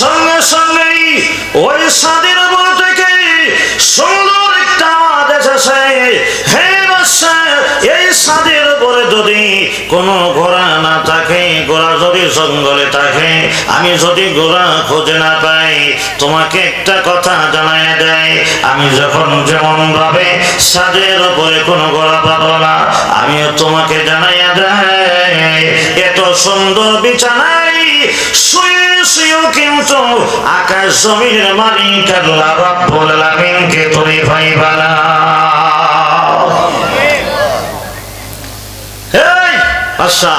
সঙ্গে সঙ্গেই ওই সাদের উপর থেকে সুন্দর একটা আওয়াজ এসেছে হে এই সাদের উপরে যদি কোনো ঘোড়া না থাকে, ঘোড়া যদি জঙ্গলে থাকে, আমি যদি ঘোড়া খুঁজে না পাই, তোমাকে একটা কথা জানাই দেয়, আমি যখন যেমন ভাবে সাদের উপরে কোনো ঘোড়া পাবো না, আমিও তোমাকে জানাইয়া দেয়। এত সুন্দর বিছানায় শুয়ে শুয়েও কিন্তু আকাশ জমিনের মালিক আল্লাহ তুমি পাইবা না আচ্ছা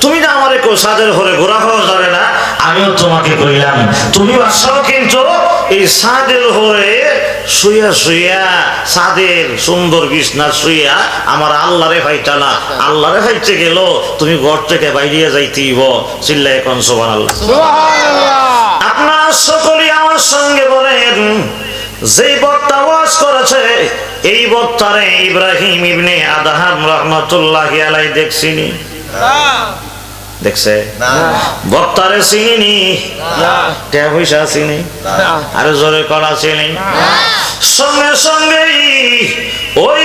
তুমি না আমারে কো সাদের ঘরে ঘোরা হওয়া যাবে না? আমিও তোমাকে কইলাম। তুমি আসাও কিন্তু এই সাদের হয়ে শুইয়া শুইয়া সাদের সুন্দর বিছনা শুয়া আমার আল্লাহরে ভাইটা না। আল্লাহরে ভাইতে গেল তুমি ঘর থেকে বাইরিয়ে যাইতেইব। চিল্লা এখন সোবান আল্লাহ আপনারা সকলে আমার সঙ্গে বলেন যেই বক্তা ওয়াজ করেছে এই বক্তারে ইব্রাহিম ইবনে আদহাম রহমতুল্লাহ আলাই দেখছিনি দেখছে? বক্তারে চিনি। পয়সা চিনি। আরও জোরে করা চিনি। সঙ্গে সঙ্গেই ওই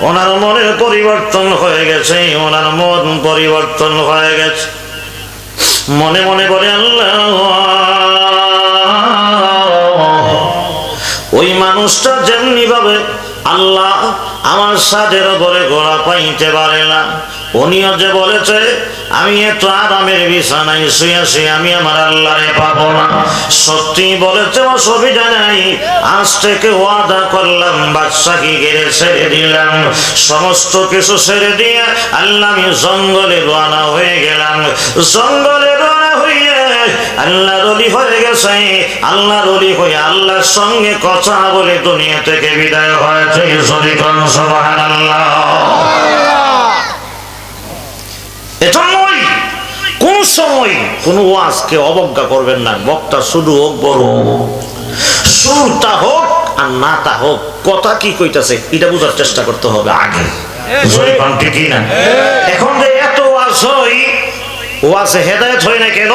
ওনার মনের পরিবর্তন হয়ে গেছে, ওনার মন পরিবর্তন হয়ে গেছে। মনে মনে বলে, আল্লাহ, ওই মানুষটা যেমনি ভাবে আল্লাহ আমার সাথের ওপরে গোড়া পাইতে পারে না। উনিও যে বলেছে, আমি এত আরামের বিছানায় শুয়ে শুয়ে আমি আমার আল্লাহরে পাবো না। সত্যি বলেছে, অসুবিধা নাই। আজ থেকে ওয়াদা করলাম, বাদশাহী গেড়ে ছেড়ে দিলাম। সমস্ত কিছু ছেড়ে দিয়ে আল্লাহ আমি জঙ্গলে রওনা হয়ে গেলাম। জঙ্গলে রওনা হইয়ে হয়ে গেছে। হয়ে আল্লাহর সঙ্গে কথা বলে দুনিয়া থেকে বিদায় হয়েছে শরীকন সবাহান আল্লাহ এজন্যই কোন সময় কোন ওয়াজকে অবজ্ঞা করবেন না। বক্তা শুধু হোক বড় সুরটা হোক আর নাটা হোক কথা কি কইতাছে এটা বোঝার চেষ্টা করতে হবে আগে। এখন যে এত ওয়াজ হয় ওয়াজে হেদায়ত হয় না কেন?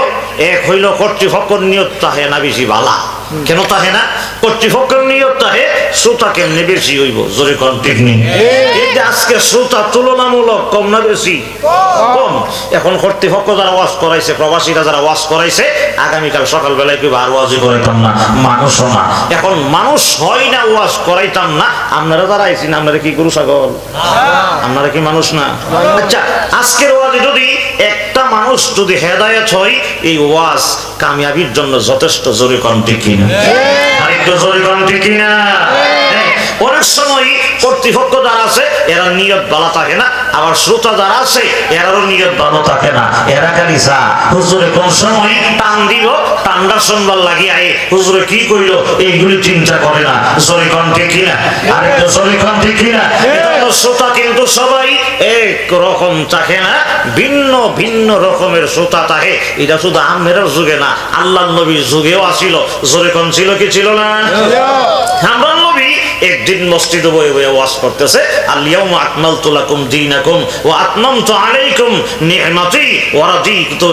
এক হইল কর্তৃপক্ষ নিয়ত তাহে না বেশি বালা। কেন তাহে না? কর্তৃপক্ষের নিয়ত তাহে শ্রোতা কেমনে বেশি হইব। জোরে কন ঠিক নেই? এই যে আজকে শ্রোতা তুলনামূলক কম না বেশি? কম। এখন কর্তৃপক্ষ যারা ওয়াজ করাইছে প্রবাসীরা যারা ওয়াজ করাইছে আগামীকাল সকালবেলায় কেউ আর ওয়াজই করাইতাম না। মানুষও না। এখন মানুষ হয় না ওয়াজ করাইতাম না। আপনারা যারা আইসিন আপনারা কি গরু ছাগল? আপনারা কি মানুষ না? আচ্ছা আজকের ওয়াজে যদি একটা মানুষ যদি হেদায়েত হয় এই ওয়াজ কামিয়াবির জন্য যথেষ্ট জোরে কম কিনা? আরেকটু জোরে কিনা হ্যাঁ, অনেক সময় কর্তৃপক্ষ যারা আছে এরা নিয়ত ভালো থাকে না আবার শ্রোতা যারা আছে এরারও নিয়ত ভালো থাকে না। এরা খালি চা হুজুরে কোন সময় টান দিব টান্ডা লাগিয়ে আয়ে হুজুরে কি কইলো এইগুলি চিন্তা করে না। জোরে ঠিক কিনা? আরেকটু জোরে ঠিক কিনা? শ্রোতা কিন্তু সবাই এক রকম থাকে না, ভিন্ন ভিন্ন রকমের শ্রোতা থাকে এটা শুধু আমের যুগে না আল্লাহ নবীর যুগেও আসিল। জোরে কম ছিল কি ছিল না? নবী একদিন বয়ে বয়ে করতেছে আলিয়াউম আকমালতু লাকুম দীনাকুম ওয়া আতমামতু আলাইকুম রাদিতু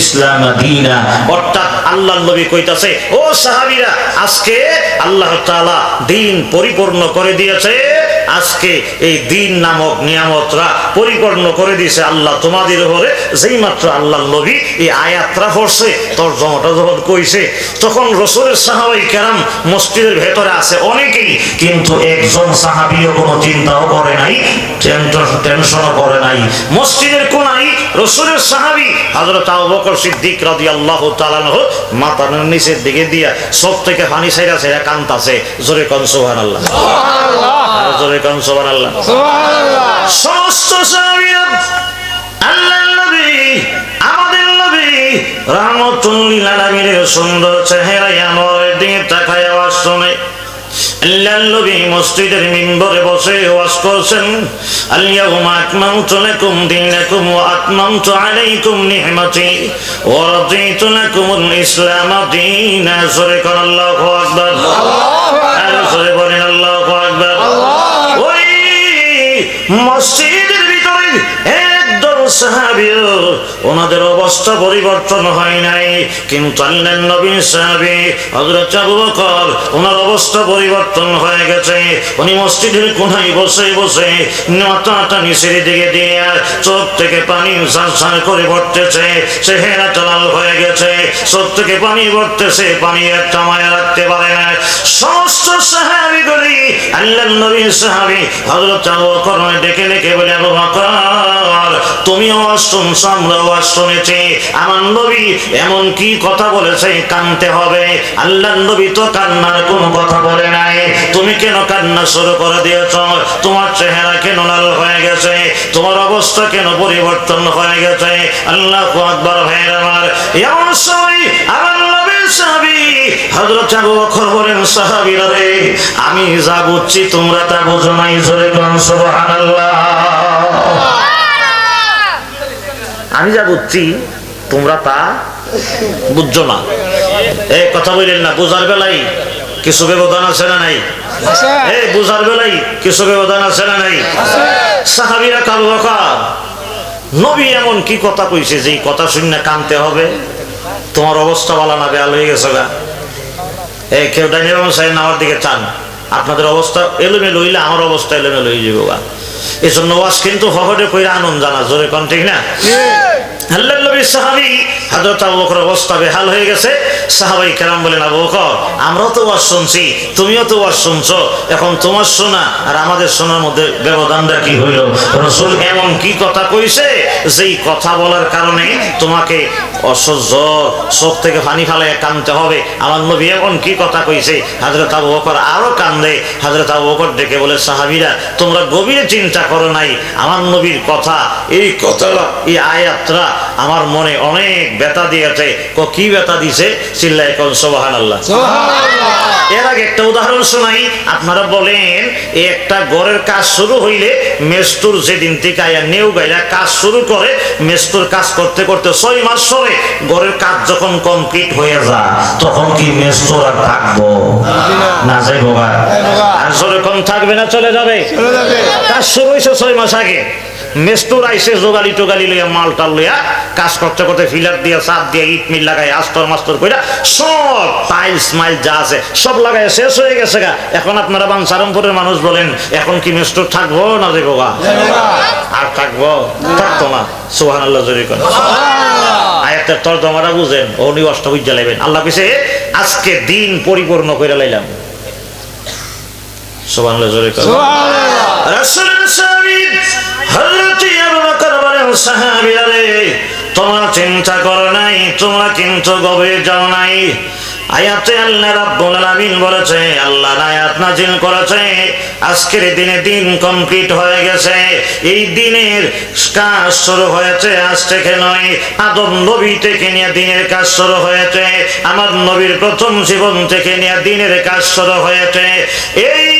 ইসলাম দীনা। অর্থাৎ আল্লাহর নবী কইতাছে, ও আজকে আল্লাহ তাআলা দিন পরিপূর্ণ করে দিয়েছে। আজকে এই দিন নামক নিয়ামতরা পরিপূর্ণ করে দিয়েছে। আল্লাহ তোমাদের উপরে যেই মাত্র আল্লাহ নবী এই আয়াতরা পড়ছে, তর্জমাটা যখন কইছে, তখন রসুলের সাহাবাই কেরাম মসজিদের ভেতরে আছে অনেকেই, কিন্তু একজন সাহাবিও কোনো চিন্তাও করে নাই টেনশনও করে নাই। মসজিদের কোনাই রসুলের সাহাবি হযরত আবু বকর সিদ্দিক রাদিয়াল্লাহু তাআলা মাথার নিচের দিকে দিয়া সব থেকে পানি ছাইরা ছাইরা কান্তাছে জোরে কোন সুবহানাল্লাহ। আরও জোরে কোন সুবহানাল্লাহ। সমস্ত সাহাবীরা আল্লাহর নবী আমাদের নবী রাহমাতুল্লিল আলামিনের সুন্দর চেহারা আনোয়ারের দিকে তাকায় আওয়াজ শুনে। আল্লাহর নবী মসজিদের মিম্বরে বসে ওয়াজ করছেন আলিয়াহুমা আকমালতু লাকুম দীনাকুম ওয়া আতমামতু আলাইকুম নি'মাতি ওয়া রাদিতু লাকুমুল ইসলাম দীনা। সরে কোন আল্লাহু আকবার। সরে অবস্থা পরিবর্তন হয় নাই। কিন্তু আল্লাহ নবী সাহাবি হযরত আবু বকর, ওনার অবস্থা পরিবর্তন হয়ে গেছে। উনি মসজিদের কোনায় বসে বসে মাথাটা নিচের দিকে দিয়ে চোখ থেকে পানি ঝাঁঝাঁ করে হয়ে গেছে। চোখ থেকে পানি পানি একটা মায়া রাখতে পারে না। সমস্ত সাহাবিগুলি আল্লাহ নবী সাহাবি হযরত আবু বকর ডেকে ডেকে বলে, আবু বকর শুনেছি আমার নবী এমন কি কথা বলেছে? কানতে হবে। আল্লাহ নবী তো কান্নার কোনো কথা বলে নাই। তুমি কেন কান্না শুরু করে দিয়েছ? তোমার চেহারা কেন লাল হয়ে গেছে? তোমার অবস্থা কেন পরিবর্তন হয়ে গেছে? আল্লাহ আকবার ভাই আমার। এমন সময় আমার আমি যা বুঝছি তোমরা তা বুঝো নাই, জোরে সুবহানাল্লাহ। আমি যা বুঝছি তোমরা তা বুঝছ না। এই কথা বললেন না বুঝার বেলাই কিছু ব্যবধান আছে না নাই? এই বুঝার বেলাই কিছু ব্যবধান আছে না নাই? সাহাবিরা বকর নবী এমন কি কথা কইছে যে কথা শুনে কানতে হবে? তোমার অবস্থা বলা না বেয়াল হয়ে গেছে গা। এই কেউ ডাইনের সাহেব আমার দিকে চান। আপনাদের অবস্থা এলোমেলো হইলে আমার অবস্থা এলোমেলো হয়ে যাব গা। এই জন্য ওয়াজ কিন্তু হহরে কইরা আনন্দ জানা জোরে কন ঠিক না? আল্লাহ নবী সাহাবি হযরত আবু বকর অবস্থা বেহাল হয়ে গেছে। সাহাবাই কেরাম বলেন আবু বকর আমরাও তো ওয়াজ শুনছি তুমিও তো ওয়াজ শুনছো। এখন তোমার শোনা আর আমাদের শোনার মধ্যে ব্যবধানটা কি হইল? রসুল এমন কি কথা কইছে? যেই কথা বলার কারণে তোমাকে অসহ্য চোখ থেকে পানি ফালায় কানতে হবে। আমার নবী এমন কি কথা কইছে? হাজরত আবু বকর আরও কান্দে। হাজরত আবু বকর ডেকে বলে সাহাবিরা তোমরা গভীরে চিন্তা করো নাই আমার নবীর কথা এই কথাটা এই আয়াতরা আমার মনে অনেক ব্যথা দিয়েছে। কি ব্যথা দিছে? চিল্লাই কন সোবাহান আল্লাহ এর আগে একটা উদাহরণ শোনাই আপনারা বলেন এই একটা গড়ের কাজ শুরু হইলে মেস্তুর যেদিন থেকে আয়া নেউ গাইরা কাজ শুরু করে মেস্তুর কাজ করতে করতে ছয় মাস পরে গড়ের কাজ যখন কমপ্লিট হয়ে যায় তখন কি মেস্তুর আর থাকব? না। যাই বাবা আর যখন থাকবে না চলে যাবে। কাজ শুরু হয়েছে ছয় মাস আগে। মেস্তুর আইসে জোগালি টোগালি লইয়া মাল টাল লইয়া কাজ করতে করতে ফিলার দিয়া চাপ দিয়া ইট মিল লাগাই আস্তর মাস্তর কইরা সব টাইলস মাইল যা আছে সব লাগাই শেষ হয়ে গেছে গা। এখন আপনারা বাঞ্চারমপুরের মানুষ বলেন এখন কি মেস্তুর থাকব না দেবো গা? আর থাকব? থাকতো না। সোহান আল্লাহ জরি করে আয়াতের তর্জমাটা বুঝেন ও নিবাসটা বুঝা লাইবেন। আল্লাহ পিছে আজকে দিন পরিপূর্ণ করে লাইলাম। সোহান আল্লাহ জরি করে রাসূলের সাহাবী তোমরা চিন্তা করো নাই, তোমরা কিন্তু গভীর যাও নাই। আয়াতে আল্লাহ রাব্বুল আলামিন বলেছে, আল্লাহ আয়াত নাজিল করেছে, আজকের দিনে দিন কমপ্লিট হয়ে গেছে। এই দিনের কাজ শুরু হয়েছে আজ থেকে নয়, আদম নবী থেকে নিয়ে দিনের কাজ শুরু হয়েছে, আমার নবীর প্রথম জীবন থেকে নিয়ে দিনের কাজ শুরু হয়েছে। এই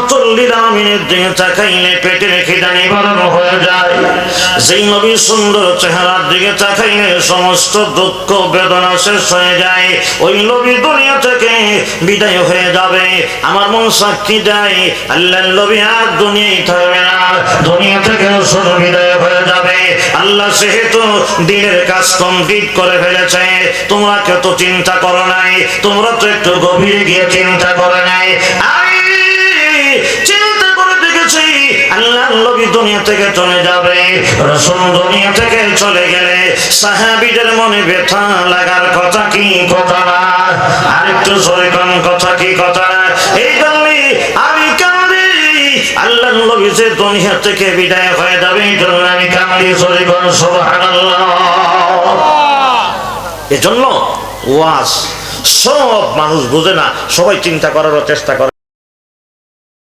নিবারণ হয়ে যায়। যেই নবী সুন্দর চেহারার দিকে সমস্ত দুঃখ, বেদনা শেষ হয়ে যায়। ওই নবী দুনিয়া থেকে বিদায় হয়ে যাবে। আমার মন সাক্ষী দেয় আল্লাহ নবী আর দুনিয়ায় থাকবে না। দুনিয়া থেকে শুধু বিদায় হয়ে যাবে। আল্লাহ যেহেতু দিনের কাজ কমপ্লিট করে ফেলেছে। তোমরা কেউ তো চিন্তা করো নাই, তোমরা তো একটু গভীরে গিয়ে চিন্তা করে নাই। আমি আল্লাহ নবী দুনিয়া থেকে চলে যাবে, রসুল দুনিয়া থেকে চলে গেলে সাহাবিদের মনে ব্যথা লাগার কথা কি কথা? না আরেকটু জোরে কোন, কথা কি কথা? না এই জন্যে আমি কান্দি আল্লাহ নবী যে দুনিয়া থেকে বিদায় হয়ে যাবে, এই জন্য আমি কান্দি জোরে কোন, সুবহানাল্লাহ। এজন্য ওয়াজ, সব মানুষ বুঝে না, সবাই চিন্তা করারও চেষ্টা করে।